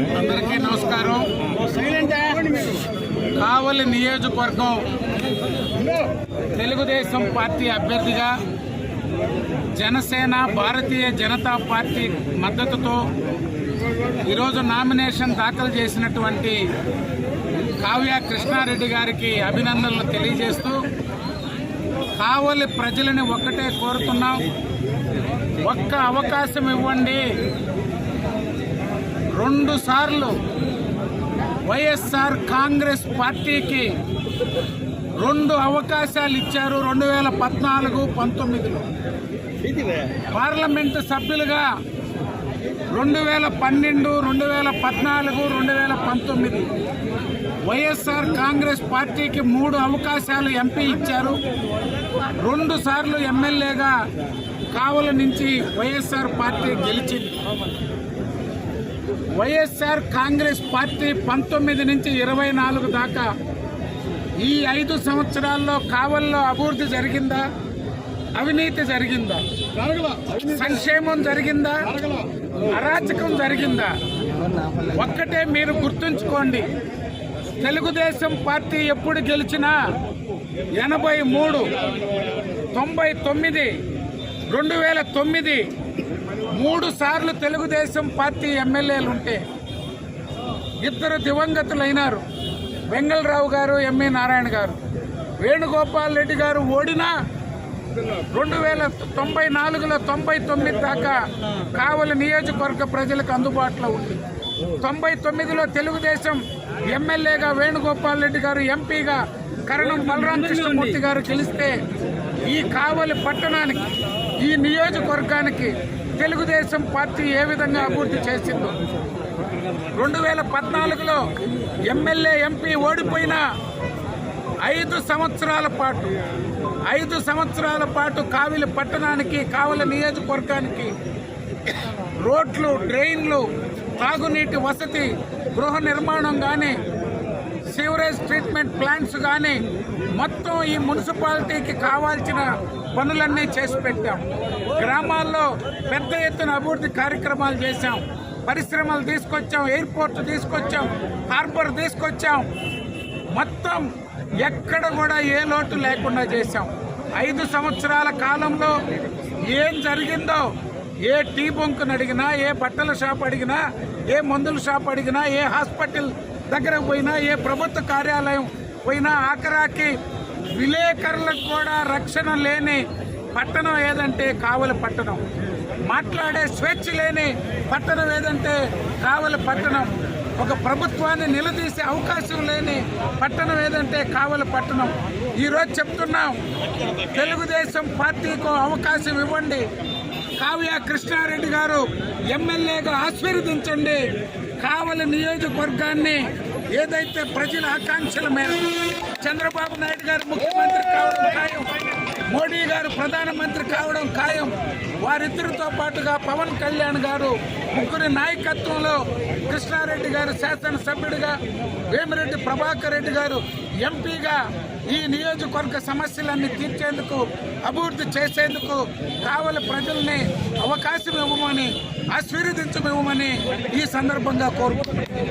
అందరికీ నమస్కారం. కావలి నియోజకవర్గం తెలుగుదేశం పార్టీ అభ్యర్థిగా జనసేన భారతీయ జనతా పార్టీ మద్దతుతో ఈరోజు నామినేషన్ దాఖలు చేసినటువంటి కావ్య కృష్ణారెడ్డి గారికి అభినందనలు తెలియజేస్తూ కావలి ప్రజలని ఒక్కటే కోరుతున్నాం. ఒక్క అవకాశం ఇవ్వండి. రెండు సార్లు వైఎస్ఆర్ కాంగ్రెస్ పార్టీకి రెండు అవకాశాలు ఇచ్చారు రెండు వేల పద్నాలుగు పంతొమ్మిదిలో. పార్లమెంటు సభ్యులుగా రెండు వేల పన్నెండు రెండు వేల పద్నాలుగు రెండు వేల పంతొమ్మిది. వైఎస్ఆర్ కాంగ్రెస్ పార్టీకి మూడు అవకాశాలు ఎంపీ ఇచ్చారు. రెండు సార్లు ఎమ్మెల్యేగా కావల నుంచి వైఎస్ఆర్ పార్టీ గెలిచింది. వైఎస్ఆర్ కాంగ్రెస్ పార్టీ పంతొమ్మిది నుంచి ఇరవై నాలుగు దాకా ఈ ఐదు సంవత్సరాల్లో కావల్లో అభివృద్ధి జరిగిందా? అవినీతి జరిగిందా? సంక్షేమం జరిగిందా? అరాచకం జరిగిందా? ఒక్కటే మీరు గుర్తుంచుకోండి. తెలుగుదేశం పార్టీ ఎప్పుడు గెలిచినా ఎనభై మూడు తొంభై తొమ్మిది రెండు వేల తొమ్మిది మూడు సార్లు తెలుగుదేశం పార్టీ ఎమ్మెల్యేలు ఉంటే ఇద్దరు దివంగతులైనారు. వెంగళరావు గారు ఎంఏ నారాయణ గారు. వేణుగోపాల్ రెడ్డి గారు ఓడినా రెండు వేల తొంభై నాలుగులో తొంభై తొమ్మిది దాకా కావలి నియోజకవర్గ ప్రజలకు అందుబాటులో ఉంది. తొంభై తొమ్మిదిలో తెలుగుదేశం ఎమ్మెల్యేగా వేణుగోపాల్ రెడ్డి గారు ఎంపీగా కరణం బలరాం కృష్ణమూర్తి గారు గెలిస్తే ఈ కావలి పట్టణానికి ఈ నియోజకవర్గానికి తెలుగుదేశం పార్టీ ఏ విధంగా అభివృద్ధి చేసిందో. రెండు వేల పద్నాలుగులో ఎమ్మెల్యే ఎంపీ ఓడిపోయిన ఐదు సంవత్సరాల పాటు ఐదు సంవత్సరాల పాటు కావిలి పట్టణానికి కావలి నియోజకవర్గానికి రోడ్లు డ్రైన్లు తాగునీటి వసతి గృహ నిర్మాణం కానీ సీవరేజ్ ట్రీట్మెంట్ ప్లాంట్స్ కానీ మొత్తం ఈ మున్సిపాలిటీకి కావాల్సిన పనులన్నీ చేసి పెట్టాం. గ్రామాల్లో పెద్ద ఎత్తున అభివృద్ధి కార్యక్రమాలు చేశాం. పరిశ్రమలు తీసుకొచ్చాం ఎయిర్పోర్ట్ తీసుకొచ్చాం హార్బర్ తీసుకొచ్చాం. మొత్తం ఎక్కడ కూడా ఏ లోటు లేకుండా చేశాం. ఐదు సంవత్సరాల కాలంలో ఏం జరిగిందో ఏ టీ బొంకును అడిగినా ఏ బట్టల షాప్ అడిగినా ఏ మందుల షాప్ అడిగినా ఏ హాస్పిటల్ దగ్గర పోయినా ఏ ప్రభుత్వ కార్యాలయం పోయినా ఆఖరాకి విలేకరులకు కూడా రక్షణ లేని పట్టణం ఏదంటే కావలి పట్టణం. మాట్లాడే స్వేచ్ఛ లేని పట్టణం ఏదంటే కావలి పట్టణం. ఒక ప్రభుత్వాన్ని నిలదీసే అవకాశం లేని పట్టణం ఏదంటే కావలి పట్టణం. ఈరోజు చెప్తున్నాం తెలుగుదేశం పార్టీకు అవకాశం ఇవ్వండి. కావ్య కృష్ణారెడ్డి గారు ఎమ్మెల్యేగా ఆశీర్వదించండి. కావలి నియోజకవర్గాన్ని ఏదైతే ప్రజల ఆకాంక్షల మేరకు చంద్రబాబు నాయుడు గారు ముఖ్యమంత్రి కావడం ఖాయం మోడీ గారు ప్రధానమంత్రి కావడం ఖాయం వారిద్దరితో పాటుగా పవన్ కళ్యాణ్ గారు ముగ్గురి నాయకత్వంలో కృష్ణారెడ్డి గారు శాసనసభ్యుడిగా వేమిరెడ్డి ప్రభాకర్ రెడ్డి గారు ఎంపీగా ఈ నియోజకవర్గ సమస్యలన్నీ తీర్చేందుకు అభివృద్ధి చేసేందుకు కావలి ప్రజల్ని అవకాశం ఇవ్వమని ఆశీర్వదించమివ్వమని ఈ సందర్భంగా కోరుకుంటున్నాను.